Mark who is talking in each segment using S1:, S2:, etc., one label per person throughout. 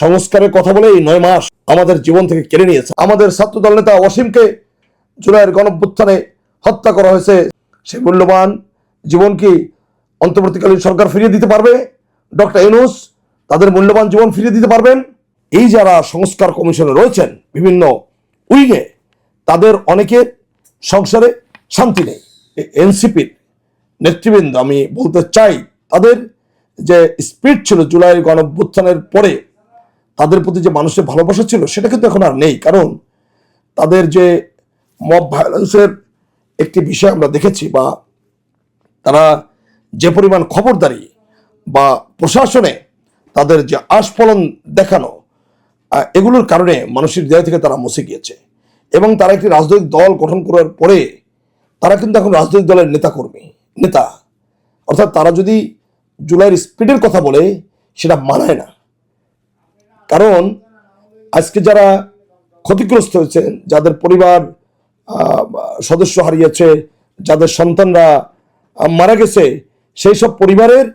S1: সংস্কারের কথা বলে এই নয় মাস আমাদের জীবন থেকে কেড়ে নিয়েছে। আমাদের ছাত্রদল নেতা অসীমকে জুলাইয়ের গণভ্যুত্থানে হত্যা করা হয়েছে। সেই মূল্যবান জীবন কি অন্তর্বর্তীকালীন সরকার ফিরিয়ে দিতে পারবে? ডক্টর ইউনুস, তাদের মূল্যবান জীবন ফিরিয়ে দিতে পারবেন? এই যারা সংস্কার কমিশনে রয়েছেন বিভিন্ন উইংয়ে, তাদের অনেকের সংসারে শান্তি নেই। এনসিপির নেতৃবৃন্দ, আমি বলতে চাই, তাদের যে স্পিড ছিল জুলাইয়ের গণভ্যুত্থানের পরে তাদের প্রতি যে মানুষের ভালোবাসা ছিল, সেটা কিন্তু এখন আর নেই। কারণ তাদের যে মব ভায়োলেন্সের একটি বিষয় আমরা দেখেছি বা তারা যে পরিমাণ খবরদারি বা প্রশাসনে তাদের যে আস্ফলন দেখানো এগুলোর কারণে মানুষের হৃদয় থেকে তারা মুছে গিয়েছে। এবং তারা একটি রাজনৈতিক দল গঠন করার পরে তারা কিন্তু এখন রাজনৈতিক দলের নেতাকর্মী, নেতা। অর্থাৎ তারা যদি জুলাইয়ের স্পিডের কথা বলে, সেটা মানায় না। কারণ আজকে যারা ক্ষতিগ্রস্ত হয়েছেন যাদের পরিবার সদস্য হারিয়েছে, যাদের সন্তানরা মারা গেছে সেই সব পরিবারের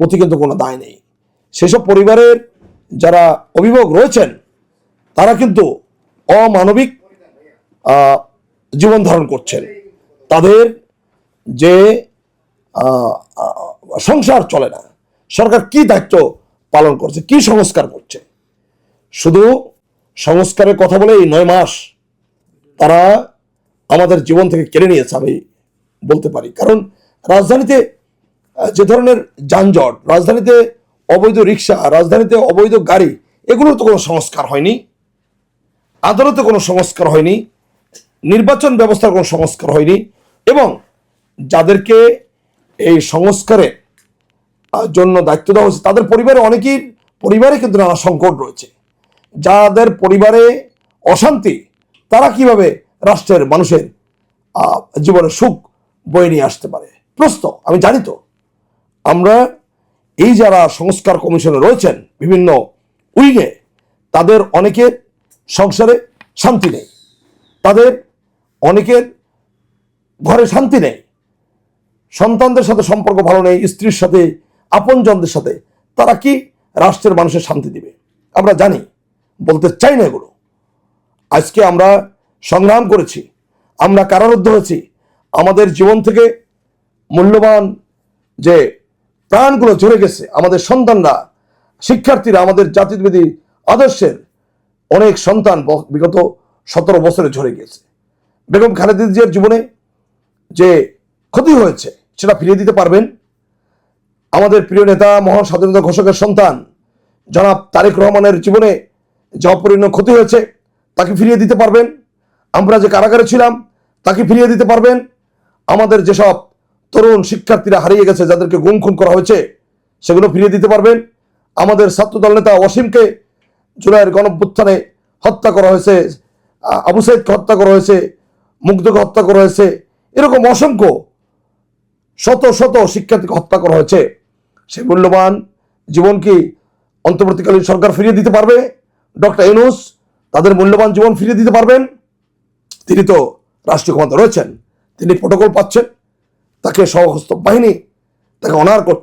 S1: প্রতি কিন্তু কোনো দায় নেই। সেসব পরিবারের যারা অভিভাবক রয়েছেন, তারা কিন্তু অমানবিক জীবন ধারণ করছেন। তাদের যে সংসার চলে না। সরকার কি দায়িত্ব পালন করছে, কি সংস্কার করছে? শুধু সংস্কারের কথা বলে এই নয় মাস তারা আমাদের জীবন থেকে কেড়ে নিয়েছে আমি বলতে পারি। কারণ রাজধানীতে যে ধরনের যানজট, রাজধানীতে অবৈধ রিক্সা, রাজধানীতে অবৈধ গাড়ি, এগুলোর তো কোনো সংস্কার হয়নি, আদালতে কোনো সংস্কার হয়নি, নির্বাচন ব্যবস্থার কোনো সংস্কার হয়নি এবং যাদেরকে এই সংস্কারের জন্য দায়িত্ব দেওয়া হয়েছে, তাদের পরিবারে অনেকেই পরিবারে কিন্তু নানা সংকট রয়েছে। যাদের পরিবারে অশান্তি, তারা কীভাবে রাষ্ট্রের মানুষের জীবনে সুখ বয়ে নিয়ে আসতে পারে? প্রশ্ন, আমি জানি তো। আমরা এই যারা সংস্কার কমিশনে রয়েছেন, বিভিন্ন উইংয়ে, তাদের অনেকের সংসারে শান্তি নেই। তাদের অনেকের ঘরে শান্তি নেই। সন্তানদের সাথে সম্পর্ক ভালো নেই, স্ত্রীর সাথে, আপনজনদের সাথে। তারা কি রাষ্ট্রের মানুষের শান্তি দিবে? আমরা জানি। বলতে চাই না এগুলো। আজকে আমরা সংগ্রাম করেছি, আমরা কারারুদ্ধ হয়েছি, আমাদের জীবন থেকে মূল্যবান যে প্রাণগুলো ঝরে গেছে, আমাদের সন্তানরা, শিক্ষার্থীরা, আমাদের জাতিবিধি আদর্শের অনেক সন্তান বিগত সতেরো বছরে ঝরে গিয়েছে বেগম খালেদা জিয়ার জীবনে যে ক্ষতি হয়েছে, সেটা ফিরিয়ে দিতে পারবেন। আমাদের প্রিয় নেতা, মহান স্বাধীনতা ঘোষকের সন্তান, জনাব তারেক রহমানের জীবনে যে অপরিণ ক্ষতি হয়েছে, তাকে ফিরিয়ে দিতে পারবেন। আমরা যে কারাগারে ছিলাম, তাকে ফিরিয়ে দিতে পারবেন। আমাদের যেসব তরুণ শিক্ষার্থীরা হারিয়ে গেছে, যাদেরকে গুম খুন করা হয়েছে, সেগুলো ফিরিয়ে দিতে পারবেন। আমাদের ছাত্রদল নেতা অসীমকে জুলাইয়ের গণভ্যুত্থানে হত্যা করা হয়েছে, আবু সাইদকে হত্যা করা হয়েছে, মুগ্ধকে হত্যা করা হয়েছে, এরকম অসংখ্য শত শত শিক্ষার্থীকে হত্যা করা হয়েছে। সেই মূল্যবান জীবন কি অন্তর্বর্তীকালীন সরকার ফিরিয়ে দিতে পারবে? ডক্টর ইউনুস তাদের মূল্যবান জীবন ফিরিয়ে দিতে পারবেন। তিনি তো রাষ্ট্রীয় ক্ষমতা রয়েছেন। তিনি প্রোটোকল পাচ্ছেন। তাকে সহস্ত বাহিনী তাকে অনার করছে।